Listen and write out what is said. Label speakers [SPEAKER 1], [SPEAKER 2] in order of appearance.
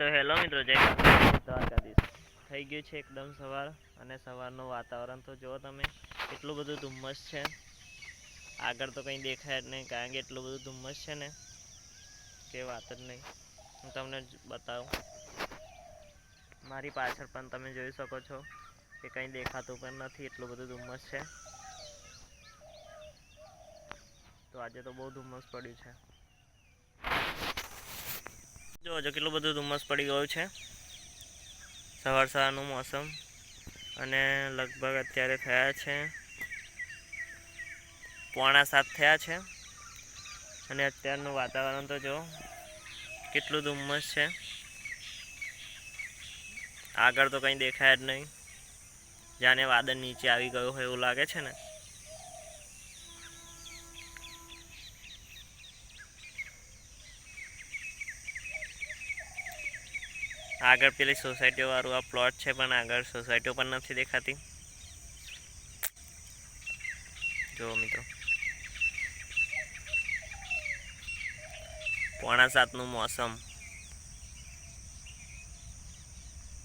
[SPEAKER 1] તો હેલો મિત્રો, જય દ્વારકાધીશ. થઈ ગયું છે એકદમ સવાર અને સવારનું વાતાવરણ. તો જુઓ તમે, એટલું બધું ધુમ્મસ છે. આગળ તો કંઈ દેખાય જ નહીં, કારણ કે એટલું બધું ધુમ્મસ છે ને, કે વાત જ નહીં. હું તમને બતાવું. મારી પાછળ પણ તમે જોઈ શકો છો કે કંઈ દેખાતું પણ નથી, એટલું બધું ધુમ્મસ છે. તો આજે તો બહુ ધુમ્મસ પડ્યું છે. જો કેટલું બધું ધુમ્મસ પડી ગયું છે? સવાર સવારનું મોસમ અને લગભગ અત્યારે થયા છે, પોણા સાત થયા છે. અને અત્યારનું વાતાવરણ તો જો કેટલું ધુમ્મસ છે. આગળ તો કંઈ દેખાય જ નહીં. જાણે વાદળ નીચે આવી ગયું હોય એવું લાગે છે ને? આગળ પેલી સોસાયટીઓ વાળું આ પ્લોટ છે પણ આગળ સોસાયટીઓ પણ નથી દેખાતી. જુઓ મિત્રો. પોણા સાતનું મોસમ.